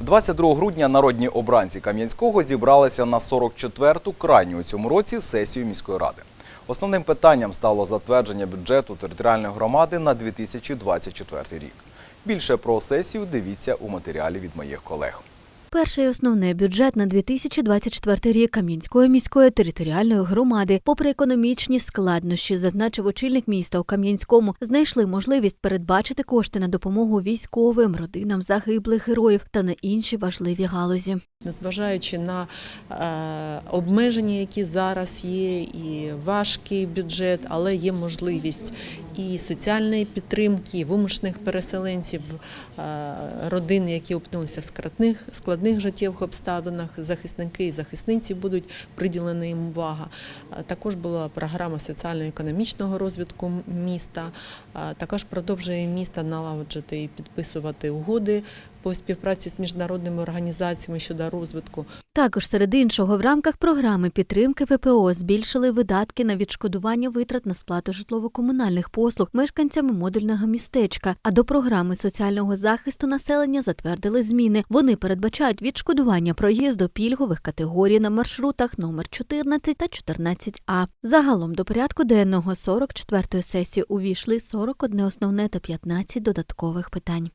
22 грудня народні обранці Кам'янського зібралися на 44-ту крайню у цьому році сесію міської ради. Основним питанням стало затвердження бюджету територіальної громади на 2024 рік. Більше про сесію дивіться у матеріалі від моїх колег. Перший основний бюджет на 2024 рік Кам'янської міської територіальної громади, попри економічні складнощі, зазначив очільник міста у Кам'янському, знайшли можливість передбачити кошти на допомогу військовим, родинам загиблих героїв та на інші важливі галузі. Незважаючи на е, обмеження, які зараз є, і важкий бюджет, але є можливість і соціальної підтримки, вимушених переселенців, е, родин, які опинилися в складних, складних життєвих обставинах, захисники і захисниці будуть приділена їм увага. Також була програма соціально-економічного розвитку міста. Також продовжує місто налагоджувати і підписувати угоди по співпраці з міжнародними організаціями щодо розвитку. Також серед іншого в рамках програми підтримки ВПО збільшили видатки на відшкодування витрат на сплату житлово-комунальних послуг мешканцями модульного містечка. А до програми соціального захисту населення затвердили зміни. Вони передбачають відшкодування проїзду пільгових категорій на маршрутах номер 14 та 14А. Загалом до порядку денного 44-ї сесії увійшли 41 основне та 15 додаткових питань.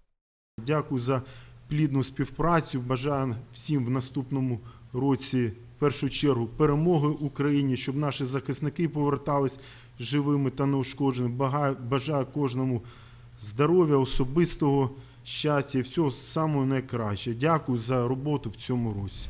Дякую за плідну співпрацю. Бажаю всім в наступному році, в першу чергу, перемоги Україні, щоб наші захисники повертались живими та неушкодженими. Бажаю кожному здоров'я, особистого щастя і всього самого найкраще. Дякую за роботу в цьому році.